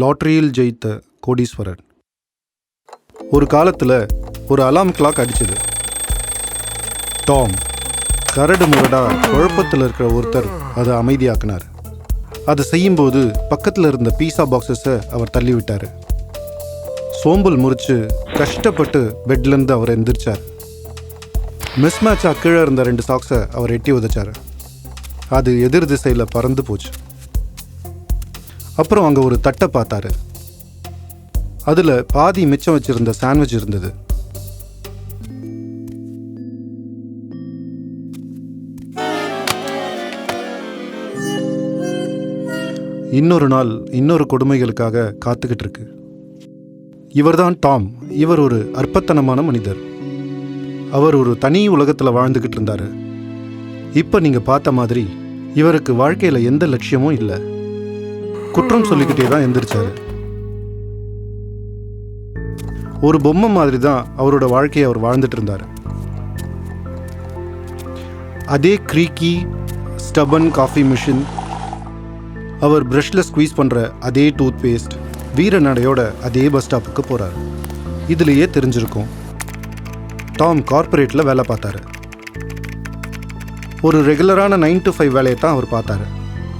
லாட்டரியில் ஜெயித்த கோடீஸ்வரன் ஒரு காலத்தில் ஒரு அலாம் கிளாக் அடிச்சது. டாம் கரடு முரடா குழப்பத்தில் இருக்கிற ஒருத்தர் அதை அமைதியாக்குனார். அதை செய்யும்போது பக்கத்தில் இருந்த பீஸா பாக்ஸஸை அவர் தள்ளி விட்டார் சோம்பல் முறிச்சு கஷ்டப்பட்டு பெட்லேருந்து அவர் எந்திரிச்சார். மிஸ் மேட்சாக கீழே இருந்த ரெண்டு சாக்ஸை அவர் எட்டி உதைச்சார். அது எதிர் திசையில் பறந்து போச்சு. அப்புறம் அங்கே ஒரு தட்டை பார்த்தாரு. அதில் பாதி மிச்சம் வச்சிருந்த சாண்ட்விச் இருந்தது. இன்னொரு நாள் இன்னொரு கொடுமைகளுக்காக காத்துக்கிட்டு இருக்கு. இவர்தான் டாம். இவர் ஒரு அற்பத்தனமான மனிதர். அவர் ஒரு தனி உலகத்தில் வாழ்ந்துக்கிட்டு இருந்தார். இப்போ நீங்கள் பார்த்த மாதிரி இவருக்கு வாழ்க்கையில் எந்த லட்சியமும் இல்லை. குற்றம் சொல்லிக்கிட்டே தான் எந்திரிச்சார். ஒரு பொம்மை மாதிரி தான் அவரோட வாழ்க்கையை அவர் வாழ்ந்துட்டு இருந்தார். அதே க்ரீக்கி ஸ்டபன் காஃபி மிஷின் அவர் ப்ரஷ்ல ஸ்குவீஸ் பண்ணுற அதே டூத் பேஸ்ட் வீர நடையோட அதே பஸ் ஸ்டாப்புக்கு போகிறார் இதுலேயே தெரிஞ்சிருக்கும். டாம் கார்ப்பரேட்டில் வேலை பார்த்தாரு. ஒரு ரெகுலரான நைன் டு ஃபைவ் வேலையை தான் அவர் பார்த்தாரு.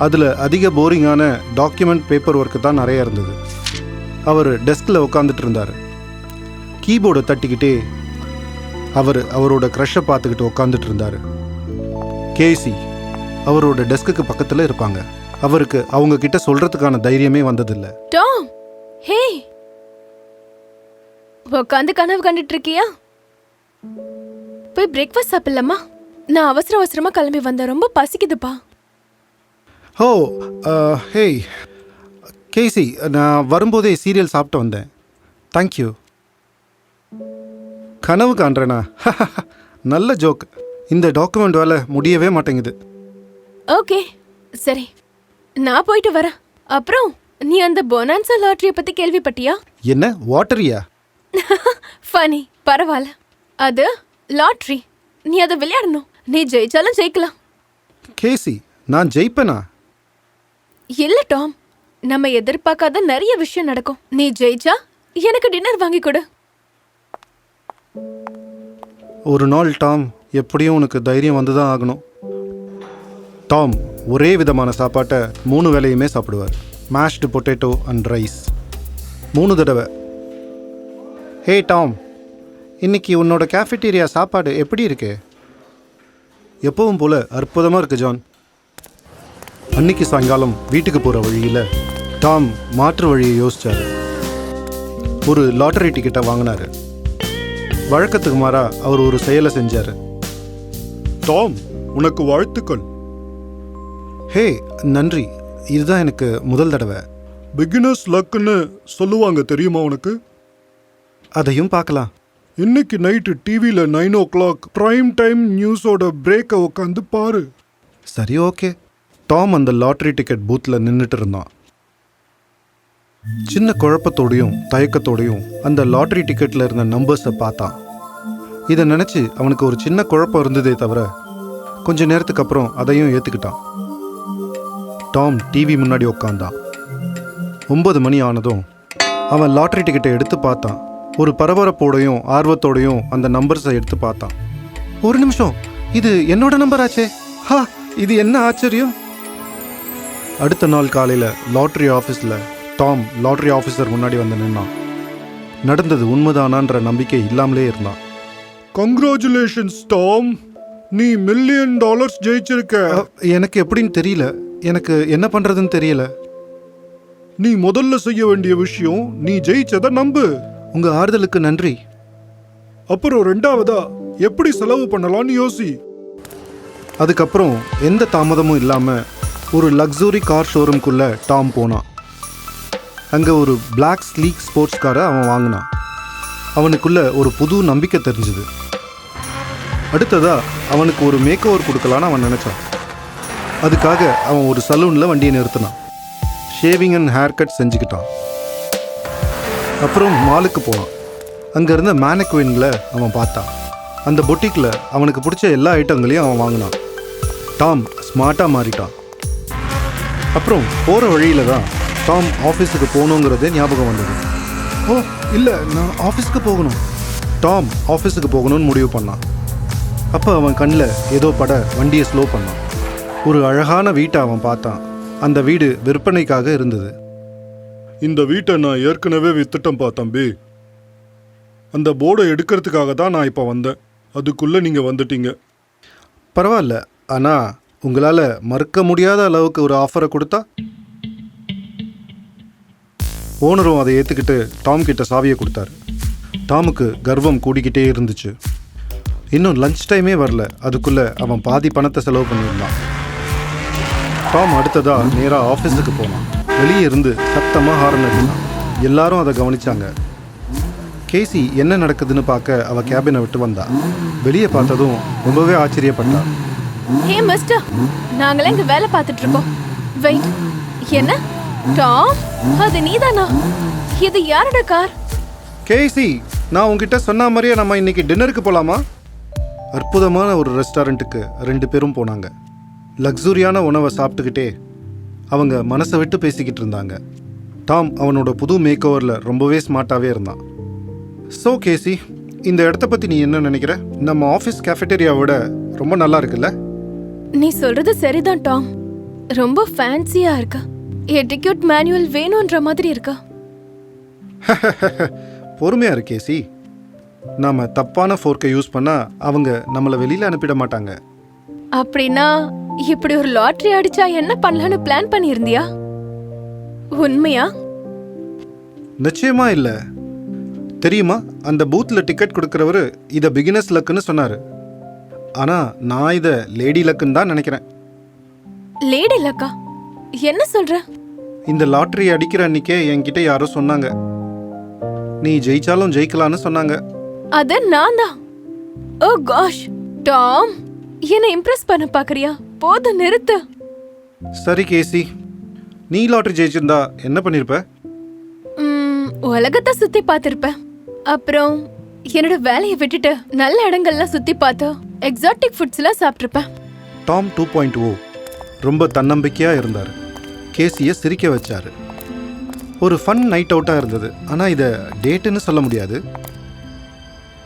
அதில் அதிக போரிங்கான டாக்குமெண்ட் பேப்பர் ஒர்க்கு தான் நிறைய இருந்தது. அவர் டெஸ்கில் உட்காந்துட்டு இருந்தார். கீபோர்டை தட்டிக்கிட்டே அவர் அவரோட க்ரஷை பார்த்துக்கிட்டு உட்காந்துட்டு இருந்தார். கேசி அவரோட டெஸ்க்குக்கு பக்கத்தில் இருப்பாங்க. அவருக்கு அவங்க கிட்ட சொல்றதுக்கான தைரியமே வந்ததில்லை. டாம்! ஹே! உட்காந்து கனவு கண்டுட்டு இருக்கியா? போய் பிரேக்ஃபாஸ்ட் சாப்பிடலாமா? நான் அவசர அவசரமா கிளம்பி வந்தேன். ரொம்ப பசிக்குதுப்பா. ஓ ஹேய். கேசி நான் வரும்போதே சீரியல் சாப்பிட்டு வந்தேன். தேங்க்யூ கனவு காண்றேனா? நல்ல ஜோக். இந்த டாக்குமெண்ட் வேலை முடியவே மாட்டேங்குது. ஓகே சரி. நான் போயிட்டு வரேன். அப்புறம் நீ அந்த பொனான்சா லாட்டரியை பத்தி கேள்விப்பட்டியா? என்ன வாட்டரியா ஃபனி பரவாயில்ல அது லாட்டரி நீ அதை விளையாடணும். நீ ஜெயிச்சாலும் ஜெயிக்கலாம். கேசி நான் ஜெயிப்பேனா? இல்ல டாம். நம்ம எதிர்பார்க்காத நிறைய விஷயம் நடக்கும். நீ ஜெயிச்சா எனக்கு டின்னர் வாங்கி கொடு. ஒரு நாள் டாம் எப்படியும் உனக்கு தைரியம் வந்து தான் ஆகணும். டாம் ஒரே விதமான சாப்பாட்டை மூணு வேலையுமே சாப்பிடுவார். மேஷ்டு பொட்டேட்டோ அண்ட் ரைஸ் மூணு தடவை. ஹே டாம் இன்னைக்கு உன்னோட கேஃபிட்டீரியா சாப்பாடு எப்படி இருக்கு? எப்பவும் போல அற்புதமாக இருக்கு ஜான். அன்னைக்கு சாயங்காலம் வீட்டுக்கு போகிற வழியில் டாம் மாற்று வழியை யோசிச்சாரு. ஒரு லாட்டரி டிக்கெட்டை வாங்கினாரு. வழக்கத்துக்கு மாறா அவர் ஒரு செயலை செஞ்சாரு. டாம் உனக்கு வாழ்த்துக்கள். ஹே நன்றி. இதுதான் எனக்கு முதல் தடவை. பிகினர்ஸ் லக்குன்னு சொல்லுவாங்க தெரியுமா உனக்கு? அதையும் பார்க்கலாம். இன்னைக்கு நைட்டு டிவியில் nine o'clock prime time நியூஸோட பிரேக்கை உட்காந்து பாரு. சரி ஓகே. டாம் அந்த லாட்ரி டிக்கெட் பூத்தில் நின்றுட்டு இருந்தான். சின்ன குழப்பத்தோடையும் தயக்கத்தோடையும் அந்த லாட்டரி டிக்கெட்டில் இருந்த நம்பர்ஸை பார்த்தான். இதை நினச்சி அவனுக்கு ஒரு சின்ன குழப்பம் இருந்ததே தவிர கொஞ்ச நேரத்துக்கு அப்புறம் அதையும் ஏற்றுக்கிட்டான் டாம் டிவி முன்னாடி உட்காந்தான் ஒன்பது மணி ஆனதும் அவன் லாட்ரி டிக்கெட்டை எடுத்து பார்த்தான். ஒரு பரபரப்போடையும் ஆர்வத்தோடையும் அந்த நம்பர்ஸை எடுத்து பார்த்தான். ஒரு நிமிஷம் இது என்னோட நம்பர் ஆச்சே? ஹா இது என்ன ஆச்சரியம்? அடுத்த நாள் காலையில் லாட்ரி ஆஃபீஸில் டாம் லாட்ரி ஆஃபீஸர் முன்னாடி வந்து நின்னான். நடந்தது உண்மைதானான்ற நம்பிக்கை இல்லாமலே இருந்தான். கங்க்ராச்சுலேஷன்ஸ் டாம் நீ மில்லியன் டாலர்ஸ் ஜெயிச்சிருக்க. எனக்கு எப்படின்னு தெரியல. எனக்கு என்ன பண்ணுறதுன்னு தெரியல. நீ முதல்ல செய்ய வேண்டிய விஷயம் நீ ஜெயிச்சத நம்பு. உங்கள் ஆறுதலுக்கு நன்றி. அப்புறம் ரெண்டாவதா எப்படி செலவு பண்ணலாம்னு யோசி. அதுக்கப்புறம் எந்த தாமதமும் இல்லாமல் ஒரு லக்ஸுரி கார் ஷோரூம்குள்ளே டாம் போனான் அங்கே ஒரு பிளாக் ஸ்லீக் ஸ்போர்ட்ஸ் காரை அவன் வாங்கினான். அவனுக்குள்ள ஒரு புது நம்பிக்கை தெரிஞ்சுது. அடுத்ததா அவனுக்கு ஒரு மேக் ஓவர் கொடுக்கலான்னு அவன் நினச்சான். அதுக்காக அவன் ஒரு சலூனில் வண்டியை நிறுத்தினான். ஷேவிங் அண்ட் ஹேர் கட் செஞ்சுக்கிட்டான். அப்புறம் மாலுக்கு போனான். அங்கே இருந்த மேனக்வின்களை அவன் பார்த்தான். அந்த பொட்டிக்கில் அவனுக்கு பிடிச்ச எல்லா ஐட்டங்களையும் அவன் வாங்கினான். டாம் ஸ்மார்ட்டாக மாறிட்டான். அப்புறம் போகிற வழியில தான் டாம் ஆஃபீஸுக்கு போகணுங்கிறது ஞாபகம் வந்தது. ஓ இல்லை நான் ஆஃபீஸுக்கு போகணும். டாம் ஆஃபீஸுக்கு போகணும்னு முடிவு பண்ணான். அப்போ அவன் கண்ணில் ஏதோ பட வண்டியை ஸ்லோ பண்ணான். ஒரு அழகான வீட்டை அவன் பார்த்தான். அந்த வீடு விற்பனைக்காக இருந்தது. இந்த வீட்டை நான் ஏற்கனவே வித்துட்டேன்பா தம்பி. அந்த போர்டை எடுக்கிறதுக்காக தான் நான் இப்போ வந்தேன். அதுக்குள்ளே நீங்கள் வந்துட்டீங்க. பரவாயில்ல. ஆனால் உங்களால் மறுக்க முடியாத அளவுக்கு ஒரு ஆஃபரை கொடுத்தா? ஓனரும் அதை ஏற்றுக்கிட்டு டாம் கிட்ட சாவியை கொடுத்தாரு. டாமுக்கு கர்வம் கூடிக்கிட்டே இருந்துச்சு. இன்னும் லஞ்ச் டைமே வரல. அதுக்குள்ளே அவன் பாதி பணத்தை செலவு பண்ணியிருந்தான். டாம் அடுத்ததாக நேராக ஆஃபீஸுக்கு போனான். வெளியே இருந்து சத்தமாக ஹாரன் அடிச்சான். எல்லாரும் அதை கவனித்தாங்க கேசி என்ன நடக்குதுன்னு பார்க்க அவள் கேபினை விட்டு வந்தா. வெளியே பார்த்ததும் ரொம்பவே ஆச்சரியப்பட்டா ஹே மிஸ்டர் நாங்களே இங்க வேலை பார்த்துட்டு இருக்கோம் வெயிட் என்ன? டாம் அது நீதானா? இது யாரோட கார்? கேசி நான் உங்ககிட்ட சொன்ன மாதிரியே நம்ம இன்னைக்கு டின்னருக்கு போலாமா? அற்புதமான ஒரு ரெஸ்டாரண்ட்டுக்கு ரெண்டு பேரும் போனாங்க. லக்ஸுரியான உணவை சாப்பிட்டுக்கிட்டே அவங்க மனசை விட்டு பேசிக்கிட்டு இருந்தாங்க. டாம் அவனோட புது மேக் ஓவரில் ரொம்பவே ஸ்மார்ட்டாகவே இருந்தான். ஸோ கேசி இந்த இடத்த பற்றி நீ என்ன நினைக்கிற? நம்ம ஆஃபீஸ் கேஃபெட்டேரியாவோட ரொம்ப நல்லா இருக்குல்ல? நீ சொல்றது சரிதான் டாம். ரொம்ப ஃபேன்சியா இருக்கா. எட்டிக்யூட் மேனுவல் வேணும்ன்ற மாதிரி இருக்கா? பொறுமையா இரு கேசி. நாம தப்பான ஃபோர்க்கை யூஸ் பண்ணா அவங்க நம்மளை வெளியில அனுப்பிட மாட்டாங்க. அப்படின்னா இப்படி ஒரு லாட்டரி அடிச்சா என்ன பண்ணலாம்னு பிளான் பண்ணியிருந்தியா? உண்மையா? நிச்சயமா இல்ல. தெரியுமா அந்த பூத்ல டிக்கெட் கொடுக்கறவரு இத பிகினர்ஸ் லக்குன்னு சொன்னாரு. ஆனா நான் இத லேடி லக்குன்னு தான் நினைக்கிறேன். லேடி லக்கா? என்ன சொல்ற? இந்த லாட்டரி அடிக்கிற அன்னைக்கே என்கிட்ட யாரோ சொன்னாங்க. நீ ஜெயிச்சாலும் ஜெயிக்கலான்னு சொன்னாங்க. அது நான் தான். ஓ காஷ் டாம் என்ன இம்ப்ரெஸ் பண்ண பாக்குறியா? போதும் நிறுத்து. சரி கேசி. நீ லாட்டரி ஜெயிச்சிருந்தா என்ன பண்ணிருப்ப? ம், உலகத்தை சுத்தி பார்த்திருப்பேன். அப்புறம் என்னோட வேலையை விட்டுட்டு நல்ல இடங்கள்லாம் சுத்தி பார்த்து? எக்ஸாட்டிக் ஃபுட்ஸ்லாம் சாப்பிட்டிருப்பேன். டாம் டூ பாயிண்ட் ஓ ரொம்ப தன்னம்பிக்கையா இருந்தார். கேசியை சிரிக்க வச்சாரு. ஒரு ஃபன் நைட் அவுட்டாக இருந்தது. ஆனால் இதை டேட்டுன்னு சொல்ல முடியாது.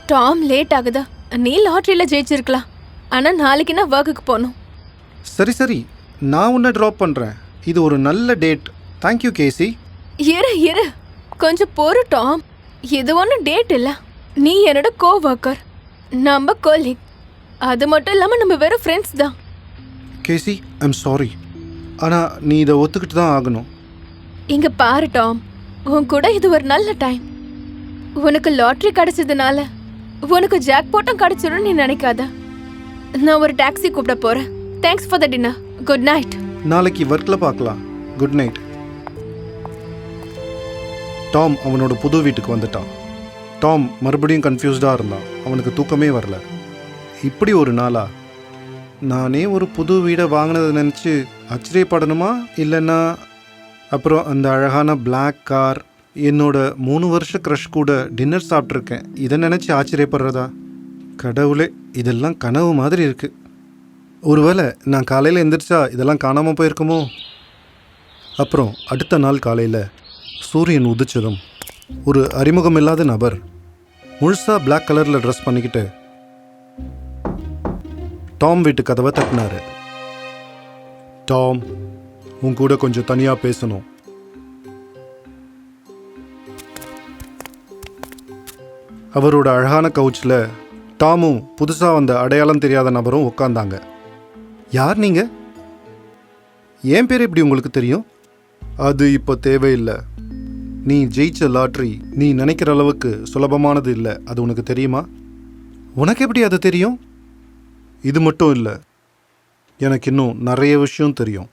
டாம் லேட் ஆகுதா? நீ லாட்டரியில ஜெயிச்சிருக்கலாம். ஆனா நாளைக்கு நான் ஒர்க்குக்கு போகணும். சரி சரி. நான் உன்னை ட்ராப் பண்ணுறேன் இது ஒரு நல்ல டேட் தேங்க்யூ கேசி. இரு இரு. கொஞ்சம் பொறு டாம் இது ஒன்றும் டேட் இல்ல. நீ என்னோட கோ ஒர்க்கர் நம்ம கோலிக் அது மட்டும் இல்லாம நம்ம வெறும் ஃப்ரெண்ட்ஸ் தான். கேசி ஐம் சாரி ஆனால் நீ இதை ஒத்துக்கிட்டு தான் ஆகணும். இங்க பாரு டாம். உன் கூட இது ஒரு நல்ல டைம் உனக்கு லாட்டரி கிடைச்சதுனால உனக்கு ஜாக் போட்டும் கிடைச்சிடும் நீ நினைக்காத. நான் ஒரு டாக்ஸி கூப்பிட போறேன். Thanks for the dinner good night நாளைக்கு ஒர்க்கில் பார்க்கலாம். குட் நைட் டாம் அவனோட புது வீட்டுக்கு வந்துட்டான். டாம் மறுபடியும் கன்ஃபியூஸ்டாக இருந்தான். அவனுக்கு தூக்கமே வரல. இப்படி ஒரு நாளா? நானே ஒரு புது வீடை வாங்கினதை நினச்சி ஆச்சரியப்படணுமா? இல்லைன்னா அப்புறம் அந்த அழகான பிளாக் கார் என்னோட மூணு வருஷ க்ரஷ் கூட டின்னர் சாப்பிட்ருக்கேன் இதை நினச்சி ஆச்சரியப்படுறதா? கடவுளே இதெல்லாம் கனவு மாதிரி இருக்குது ஒருவேளை நான் காலையில் எந்திரிச்சா இதெல்லாம் காணாமல் போயிருக்குமோ? அப்புறம் அடுத்த நாள் காலையில் சூரியன் உதிச்சதும் ஒரு அறிமுகம் இல்லாத நபர் முழுசாக பிளாக் கலரில் ட்ரெஸ் பண்ணிக்கிட்டு டாம் வீட்டு கதவை தட்டினாரு. டாம் உன் கூட கொஞ்சம் தனியாக பேசணும். அவரோட அழகான கவுச்சில் டாமும் புதுசாக வந்த அடையாளம் தெரியாத நபரும் உட்காந்தாங்க யார் நீங்கள் ஏன் பேர் எப்படி உங்களுக்கு தெரியும்? அது இப்போ தேவையில்லை. நீ ஜெயிச்ச லாட்ரி நீ நினைக்கிற அளவுக்கு சுலபமானது இல்லை. அது உனக்கு தெரியுமா? உனக்கு எப்படி அது தெரியும்? இது மட்டும் இல்லை எனக்கு இன்னும் நிறைய விஷயம் தெரியும்.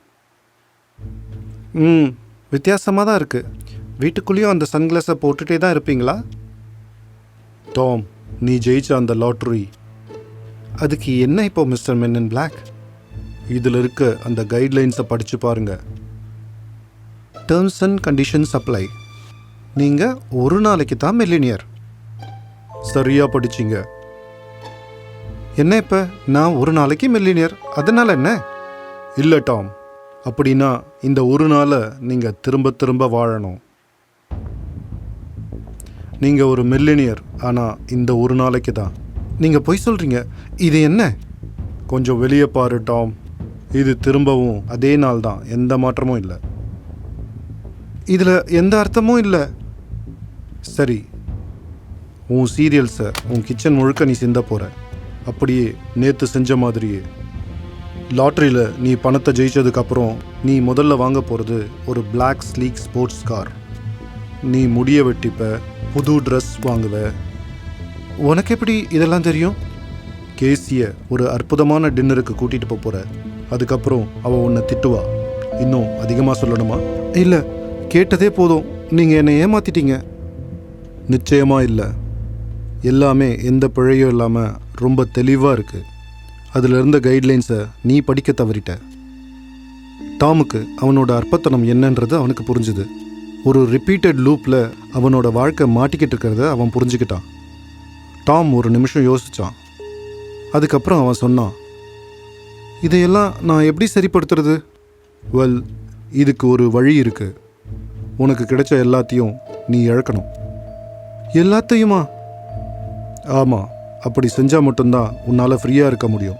ம் வித்தியாசமாக தான் இருக்குது வீட்டுக்குள்ளேயும் அந்த சன்கிளாஸை போட்டுகிட்டே தான் இருப்பீங்களா? டாம் நீ ஜெயிச்ச அந்த லாட்ரி. அதுக்கு என்ன இப்போ மிஸ்டர் மென் இன் பிளாக்? இதில் இருக்க அந்த கைட்லைன்ஸை படித்து பாருங்கள் டேர்ம்ஸ் அண்ட் கண்டிஷன்ஸ் அப்ளை. நீங்கள் ஒரு நாளைக்கு தான் மில்லினியர். சரியாக படிச்சிங்க. என்ன இப்போ? நான் ஒரு நாளைக்கு மில்லினியர் அதனால் என்ன? இல்லை டாம். அப்படின்னா இந்த ஒரு நாளை நீங்கள் திரும்ப திரும்ப வாழணும். நீங்கள் ஒரு மில்லினியர் ஆனால் இந்த ஒரு நாளைக்கு தான். நீங்கள் பொய் சொல்கிறீங்க இது என்ன? கொஞ்சம் வெளியே பாரு டாம். இது திரும்பவும் அதே நாள் தான். எந்த மாற்றமும் இல்லை. இதில் எந்த அர்த்தமும் இல்லை. சரி. உன் சீரியல்ஸை உன் கிச்சன் முழுக்க நீ சிந்த போகிற அப்படியே நேற்று செஞ்ச மாதிரியே. லாட்ரியில் நீ பணத்தை ஜெயிச்சதுக்கப்புறம் நீ முதல்ல வாங்க போகிறது ஒரு பிளாக் ஸ்லீக் ஸ்போர்ட்ஸ் கார் நீ முடிய வெட்டிப்ப புது ட்ரெஸ் வாங்குவ. உனக்கு எப்படி இதெல்லாம் தெரியும்? கேசியை ஒரு அற்புதமான டின்னருக்கு கூட்டிகிட்டு போக போகிற அதுக்கப்புறம் அவள் உன்னை திட்டுவா. இன்னும் அதிகமாக சொல்லணுமா? இல்லை கேட்டதே போதும். நீங்கள் என்னை ஏமாத்திட்டீங்க. நிச்சயமாக இல்லை. எல்லாமே எந்த பிழையும் இல்லாமல் ரொம்ப தெளிவாக இருக்குது அதில் இருந்த கைட்லைன்ஸை நீ படிக்க தவறிட்ட. டாமுக்கு அவனோட அற்பத்தனம் என்னன்றது அவனுக்கு புரிஞ்சுது. ஒரு ரிப்பீட்டட் லூப்பில் அவனோட வாழ்க்கை மாட்டிக்கிட்டு இருக்கிறத அவன் புரிஞ்சுக்கிட்டான். டாம் ஒரு நிமிஷம் யோசிச்சான். அதுக்கப்புறம் அவன் சொன்னான் இதையெல்லாம் நான் எப்படி சரிப்படுத்துறது? வெல் இதுக்கு ஒரு வழி இருக்குது உனக்கு கிடைச்ச எல்லாத்தையும் நீ இழக்கணும். எல்லாத்தையுமா? ஆமாம் அப்படி செஞ்சால் மட்டும்தான் உன்னால் ஃப்ரீயாக இருக்க முடியும்.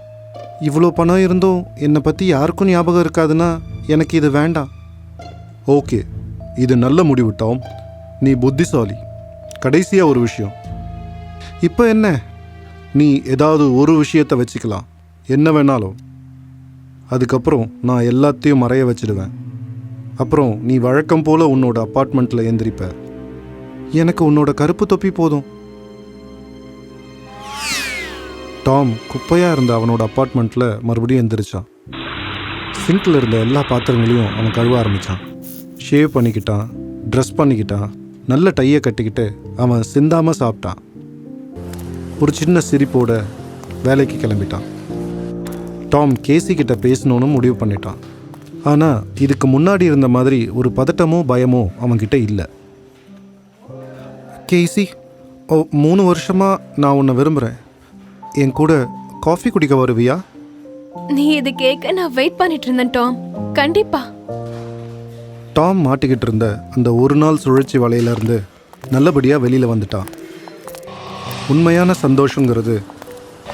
இவ்வளோ பணம் இருந்தும் என்னை பற்றி யாருக்கும் ஞாபகம் இருக்காதுன்னா எனக்கு இது வேண்டாம். ஓகே இது நல்ல முடிவு டாம். நீ புத்திசாலி. கடைசியாக ஒரு விஷயம். இப்போ என்ன? நீ ஏதாவது ஒரு விஷயத்தை வச்சுக்கலாம். என்ன வேணாலும். அதுக்கப்புறம் நான் எல்லாத்தையும் மறைய வச்சிடுவேன். அப்புறம் நீ வழக்கம் போல் உன்னோட அப்பார்ட்மெண்ட்டில் எந்திரிப்ப. எனக்கு உன்னோட கருப்பு தொப்பி போதும். டாம் குப்பையாக இருந்த அவனோட அப்பார்ட்மெண்ட்டில் மறுபடியும் எந்திரிச்சான். சிங்கில் இருந்த எல்லா பாத்திரங்களையும் அவன் கழுவ ஆரம்பித்தான் ஷேவ் பண்ணிக்கிட்டான் ட்ரெஸ் பண்ணிக்கிட்டான் நல்ல டையை கட்டிக்கிட்டு அவன் சிந்தாமல் சாப்பிட்டான். ஒரு சின்ன சிரிப்போட வேலைக்கு கிளம்பிட்டான். டாம் கேசி கிட்ட பேசணும்னு முடிவு பண்ணிட்டான். ஆனால் இதுக்கு முன்னாடி இருந்த மாதிரி ஒரு பதட்டமோ பயமோ அவன்கிட்ட இல்லை. கேசி ஓ மூணு வருஷமாக நான் உன்னை விரும்புகிறேன் என் கூட காஃபி குடிக்க வருவியா? நீ இது கேட்க நான் வெயிட் பண்ணிட்டு இருந்தேன் டாம். கண்டிப்பா. டாம் மாட்டிக்கிட்டு இருந்த அந்த ஒரு நாள் சுழற்சி வலையிலேருந்து நல்லபடியாக வெளியில் வந்துட்டான். உண்மையான சந்தோஷங்கிறது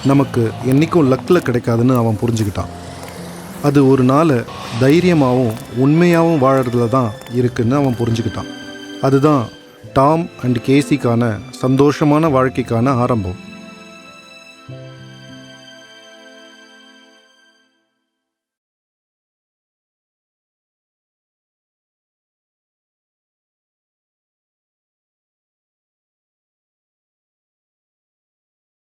நமக்கு என்றைக்கும் லக்கில் கிடைக்காதுன்னு அவன் புரிஞ்சுக்கிட்டான். அது ஒரு நாளை தைரியமாகவும் உண்மையாகவும் வாழறதுல தான் இருக்குன்னு அவன் புரிஞ்சுக்கிட்டான். அதுதான் டாம் அண்ட் கேசிக்கான சந்தோஷமான வாழ்க்கைக்கான ஆரம்பம்.